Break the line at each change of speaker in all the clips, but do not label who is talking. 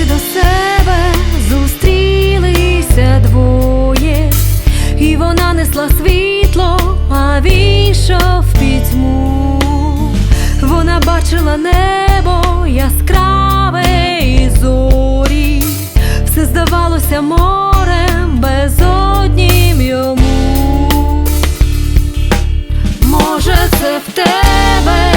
дорозі до себе зустрілися двоє, і вона несла світло, а він йшов пітьму. Вона бачила небо яскраве і зорі, все здавалося морем безоднім йому. Може, це в тебе.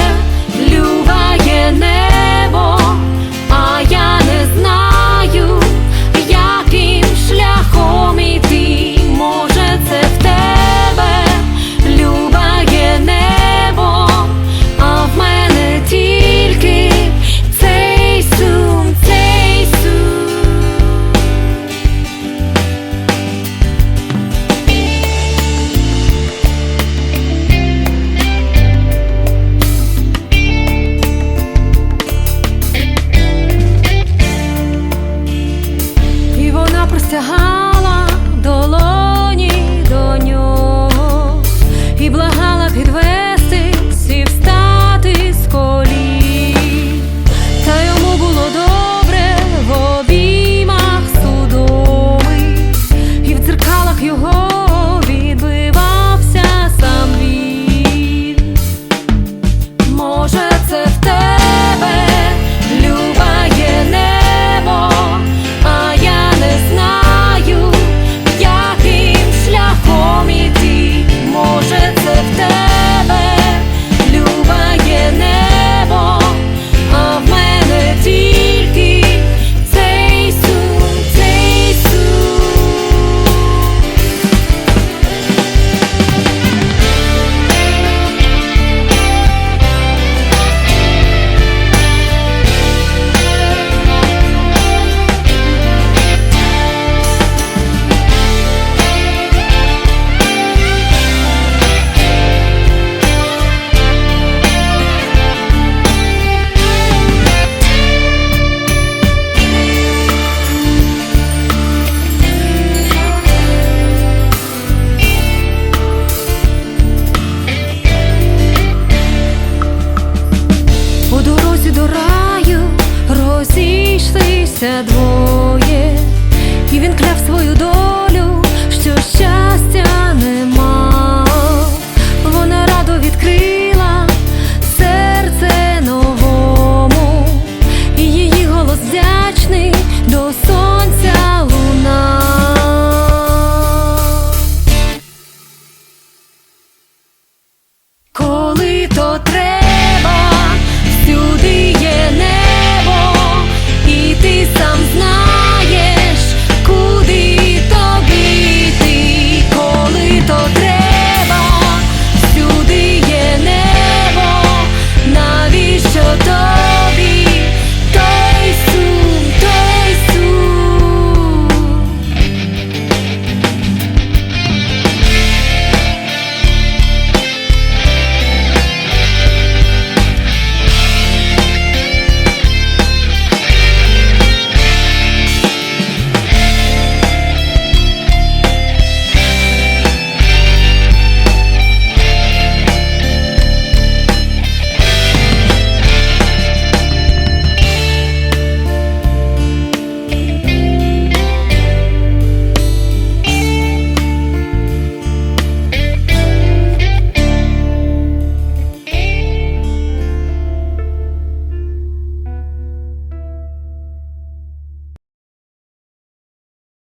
dwóch